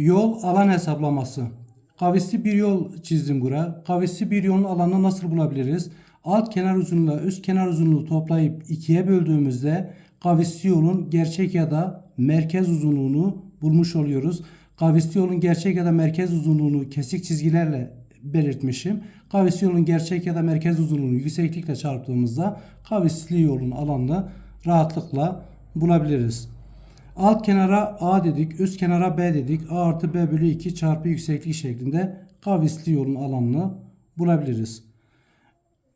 Yol alan hesaplaması. Kavisli bir yol çizdim buraya. Kavisli bir yolun alanını nasıl bulabiliriz? Alt kenar uzunluğu üst kenar uzunluğu toplayıp ikiye böldüğümüzde kavisli yolun gerçek ya da merkez uzunluğunu bulmuş oluyoruz. Kavisli yolun gerçek ya da merkez uzunluğunu kesik çizgilerle belirtmişim. Kavisli yolun gerçek ya da merkez uzunluğunu yükseklikle çarptığımızda kavisli yolun alanını rahatlıkla bulabiliriz. Alt kenara A dedik, üst kenara B dedik. A artı B bölü 2 çarpı yükseklik şeklinde kavisli yolun alanını bulabiliriz.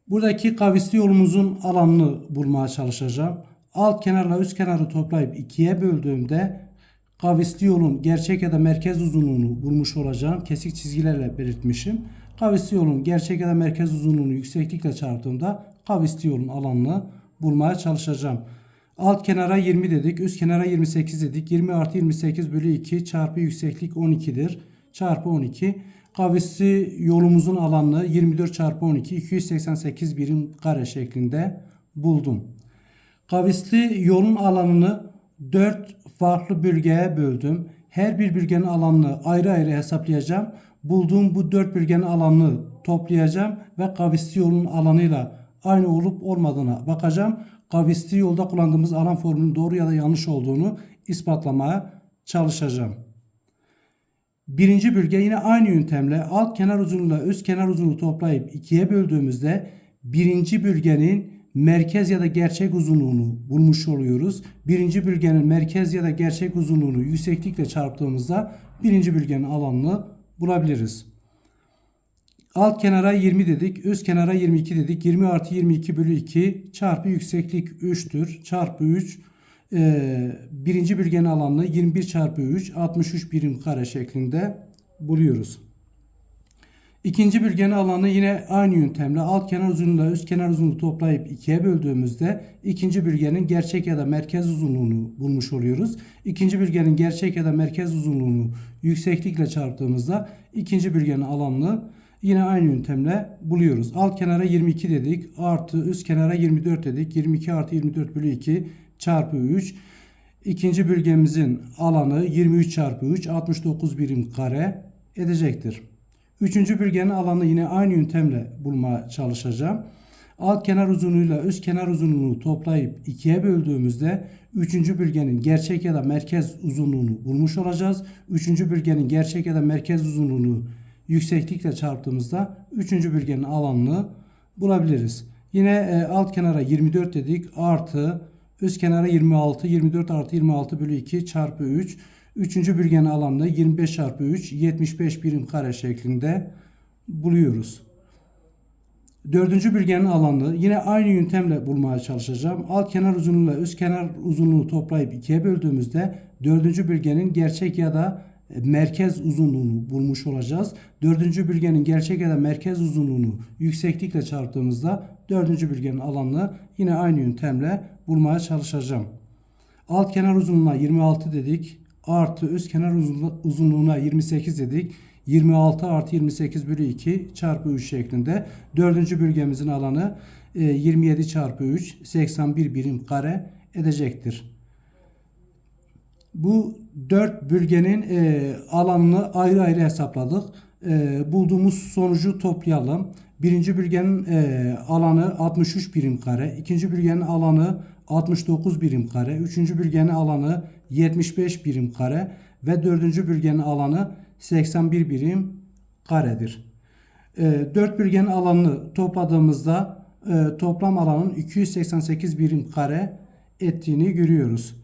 Buradaki kavisli yolumuzun alanını bulmaya çalışacağım. Alt kenarla üst kenarı toplayıp ikiye böldüğümde kavisli yolun gerçek ya da merkez uzunluğunu bulmuş olacağım. Kesik çizgilerle belirtmişim. Kavisli yolun gerçek ya da merkez uzunluğunu yükseklikle çarptığımda kavisli yolun alanını bulmaya çalışacağım. Alt kenara 20 dedik. Üst kenara 28 dedik. 20 artı 28 bölü 2 çarpı yükseklik 12'dir. Çarpı 12. Kavisli yolumuzun alanını 24 çarpı 12 288 birim kare şeklinde buldum. Kavisli yolun alanını 4 farklı bölgeye böldüm. Her bir bölgenin alanını ayrı ayrı hesaplayacağım. Bulduğum bu 4 bölgenin alanını toplayacağım ve kavisli yolun alanıyla aynı olup olmadığına bakacağım. Kavisli yolda kullandığımız alan formülünün doğru ya da yanlış olduğunu ispatlamaya çalışacağım. Birinci bölge yine aynı yöntemle alt kenar uzunluğuyla üst kenar uzunluğu toplayıp ikiye böldüğümüzde birinci bölgenin merkez ya da gerçek uzunluğunu bulmuş oluyoruz. Birinci bölgenin merkez ya da gerçek uzunluğunu yükseklikle çarptığımızda birinci bölgenin alanını bulabiliriz. Alt kenara 20 dedik. Üst kenara 22 dedik. 20 artı 22 bölü 2 çarpı yükseklik 3'tür. Çarpı 3 e, birinci bölgenin alanını 21 çarpı 3 63 birim kare şeklinde buluyoruz. İkinci bölgenin alanı yine aynı yöntemle alt kenar uzunluğuyla üst kenar uzunluğu toplayıp ikiye böldüğümüzde ikinci bölgenin gerçek ya da merkez uzunluğunu bulmuş oluyoruz. İkinci bölgenin gerçek ya da merkez uzunluğunu yükseklikle çarptığımızda ikinci bölgenin alanını yine aynı yöntemle buluyoruz. Alt kenara 22 dedik artı üst kenara 24 dedik. 22 artı 24 bölü 2 çarpı 3. İkinci bölgemizin alanı 23 çarpı 3 69 birim kare edecektir. Üçüncü bölgenin alanı yine aynı yöntemle bulmaya çalışacağım. Alt kenar uzunluğuyla üst kenar uzunluğunu toplayıp ikiye böldüğümüzde üçüncü bölgenin gerçek ya da merkez uzunluğunu bulmuş olacağız. Üçüncü bölgenin gerçek ya da merkez uzunluğunu yükseklikle çarptığımızda üçüncü bölgenin alanını bulabiliriz. Yine e, alt kenara 24 dedik artı üst kenara 26 24 artı 26 bölü 2 çarpı 3 Üçüncü bölgenin alanını 25 çarpı 3 75 birim kare şeklinde buluyoruz. Dördüncü bölgenin alanını yine aynı yöntemle bulmaya çalışacağım. Alt kenar uzunluğuyla üst kenar uzunluğunu toplayıp ikiye böldüğümüzde dördüncü bölgenin gerçek ya da merkez uzunluğunu bulmuş olacağız. Dördüncü bölgenin gerçek ya da merkez uzunluğunu yükseklikle çarptığımızda dördüncü bölgenin alanını yine aynı yöntemle bulmaya çalışacağım. Alt kenar uzunluğuna 26 dedik artı üst kenar uzunluğuna 28 dedik. 26 artı 28 bölü 2 çarpı 3 şeklinde. Dördüncü bölgemizin alanı 27 çarpı 3 81 birim kare edecektir. Bu dört bölgenin e, alanını ayrı ayrı hesapladık. E, bulduğumuz sonucu toplayalım. Birinci bölgenin e, alanı 63 birim kare. ikinci bölgenin alanı 69 birim kare. Üçüncü bölgenin alanı 75 birim kare. Ve dördüncü bölgenin alanı 81 birim karedir. E, 4 bölgenin alanını topladığımızda e, toplam alanın 288 birim kare ettiğini görüyoruz.